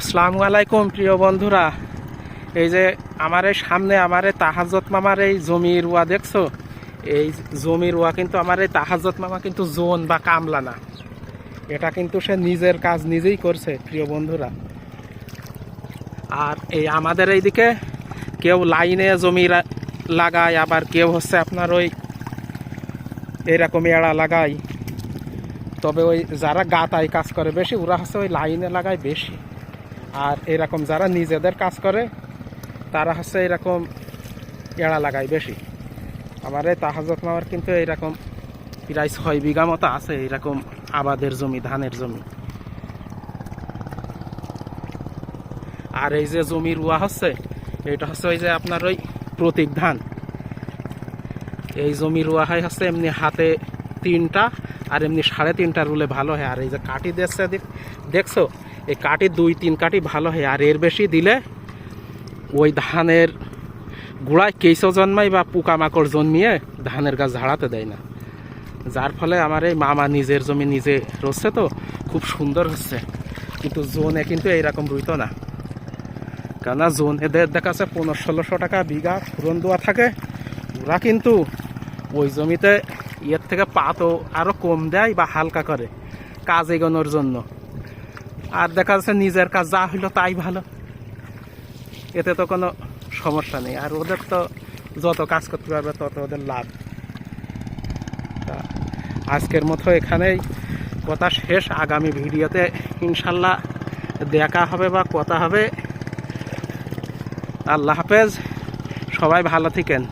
আসসালামু আলাইকুম, প্রিয় বন্ধুরা। এই যে আমার এই সামনে আমার এই তাহাজত মামার এই জমি রুয়া দেখছ? এই জমি রুয়া কিন্তু আমার এই তাহাজত মামা কিন্তু জোন বা কামলা না। এটা কিন্তু সে নিজের কাজ নিজেই করছে, প্রিয় বন্ধুরা। আর এই আমাদের এইদিকে কেউ লাইনে জমি লাগায়, আবার কেউ হচ্ছে আপনার ওই এরকম এড়া লাগায়। তবে ওই যারা গাতায় কাজ করে বেশি, ওরা হচ্ছে ওই লাইনে লাগায় বেশি। আর এরকম যারা নিজেদের কাজ করে, তারা হচ্ছে এরকম এড়া লাগায় বেশি। আমার এই তাহাজত মামার কিন্তু এরকম প্রায় ছয় বিঘা মতো আছে, এরকম আবাদের জমি, ধানের জমি। আর এই যে জমি রুয়া হচ্ছে, এটা হচ্ছে ওই যে আপনার ওই প্রতীক ধান। এই জমি রুয়া হয় হচ্ছে এমনি হাতে তিনটা আর এমনি সাড়ে তিনটা রুলে ভালো হয়। আর এই যে কাটি দিচ্ছে দেখ- দেখছ? এই কাটি দুই, তিন কাটি ভালো হয়। আর এর বেশি দিলে ওই ধানের গুড়ায় কেঁচো জন্মায় বা পোকামাকড় জন্মিয়ে ধানের গাছ ঝাড়াতে দেয় না। যার ফলে আমার এই মামা নিজের জমি নিজে রচ্ছে তো, খুব সুন্দর হচ্ছে। কিন্তু জোনে কিন্তু এইরকম রুইতো না। কেননা জোন এদের দেখা যাচ্ছে পনেরো, ষোলোশো টাকা বিঘা ফুরন দেওয়া থাকে। ওরা কিন্তু ওই জমিতে ইয়ের থেকে পাতও আরও কম দেয় বা হালকা করে কাজ এগোনোর জন্য। আর দেখা যাচ্ছে নিজের কাজ যা হইল তাই ভালো। এতে তো কোনো সমস্যা নেই। আর ওদের তো যত কাজ করতে পারবে তত ওদের লাভ। আজকের মতো এখানেই কথা শেষ। আগামী ভিডিওতে ইনশাল্লাহ দেখা হবে বা কথা হবে। আল্লাহ হাফেজ। সবাই ভালো থাকেন।